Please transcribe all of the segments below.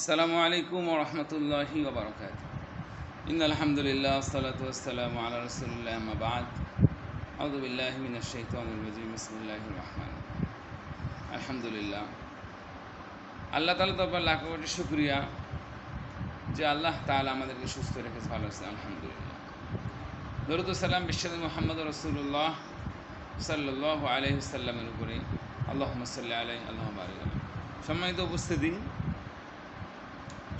আসসালামু আলাইকুম ওরহমতুল্লাহি ওবরকাত ইন আলহামদুলিল্লাহ, সালাতু আসসালামু আলা রসুলিল্লাহ, আম্মা বাদ। আউযু বিল্লাহি মিনাশ শাইতানির রহমান আলহামদুলিল্লাহ। আল্লাহ তাআলা তারপর লাখ কোটি শুকরিয়া যে আল্লাহ তাআলা আমাদেরকে সুস্থ রেখেছে, ভালো আছে আলহামদুলিল্লাহ। দরুদ সালাম বিশ্বদ মোহাম্মদ রসুল্লাহ সাল্লাহ আলহিসাল্লামের উপরে। আল্লাহ সাল্লাহ আলাই আল্লাহ সম্মানিত উপস্থিতি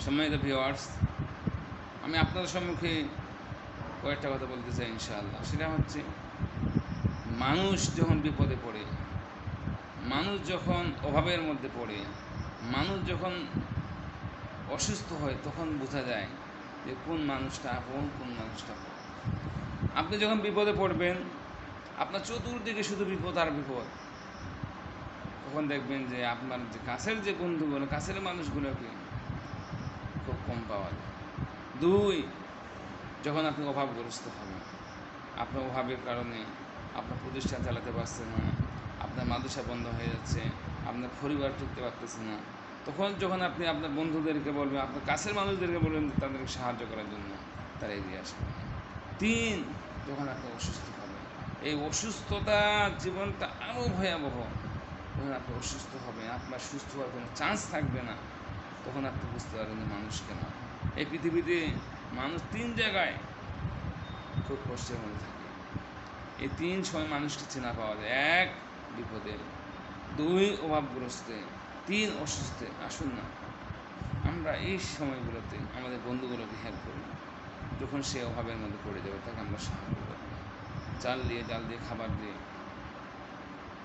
সম্মানিত ভিওয়ার্স আমি আপনাদের সম্মুখে কয়েকটা কথা বলতে চাই ইনশাআল্লাহ। সেটা হচ্ছে, মানুষ যখন বিপদে পড়ে, মানুষ যখন অভাবের মধ্যে পড়ে, মানুষ যখন অসুস্থ হয়, তখন বোঝা যায় যে কোন মানুষটা আপন, কোন মানুষটা আপন যখন বিপদে পড়বেন, আপনার চতুর্দিকে শুধু বিপদ আর বিপদ। তখন দেখবেন যে আপনার যে কাছের যে বন্ধুগুলো, কাছের মানুষগুলোকে খুব কম পাওয়া যায়। দুই, যখন আপনি অভাবগ্রস্ত হবেন, আপনার অভাবের কারণে আপনার প্রতিষ্ঠান চালাতে পারছেন না, আপনার মাদ্রাসা বন্ধ হয়ে যাচ্ছে, আপনার পরিবার টিকতে পারতেছে না, তখন যখন আপনি আপনার বন্ধুদেরকে বলবেন, আপনার কাছের মানুষদেরকে বলবেন তাদেরকে সাহায্য করার জন্য, তারা এগিয়ে আসবে তিন, যখন আপনি অসুস্থ হবেন, এই অসুস্থতা জীবনটা আরও ভয়াবহ। যখন আপনি অসুস্থ হবেন, আপনার সুস্থ হওয়ার কোনো চান্স থাকবে না। তখন আপনি বুঝতে পারবেন মানুষ কেন? এই পৃথিবীতে মানুষ তিন জায়গায় খুব কষ্টের মধ্যে থাকে। এই তিন সময় মানুষকে চেনা পাওয়া যায়। এক, বিপদে। দুই, অভাবগ্রস্তে। তিন, অসুস্থে। আসুন না। আমরা এই সময়গুলোতে আমাদের বন্ধুগুলোকে হেল্প করি। যখন সে অভাবের মধ্যে পড়ে যাবে, তাকে আমরা সাহায্য করি। চাল দিয়ে, ডাল দিয়ে, খাবার দিয়ে।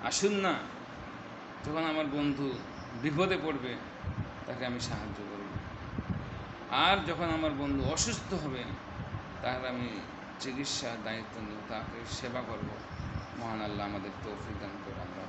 আসুন না। যখন আমার বন্ধু বিপদে পড়বে তাকে আমি সাহায্য করব আর যখন আমার বন্ধু অসুস্থ হবে, তাহলে আমি চিকিৎসার দায়িত্ব নেব তাকে সেবা করব। মহান আল্লাহ আমাদের তৌফিক দান করে আমরা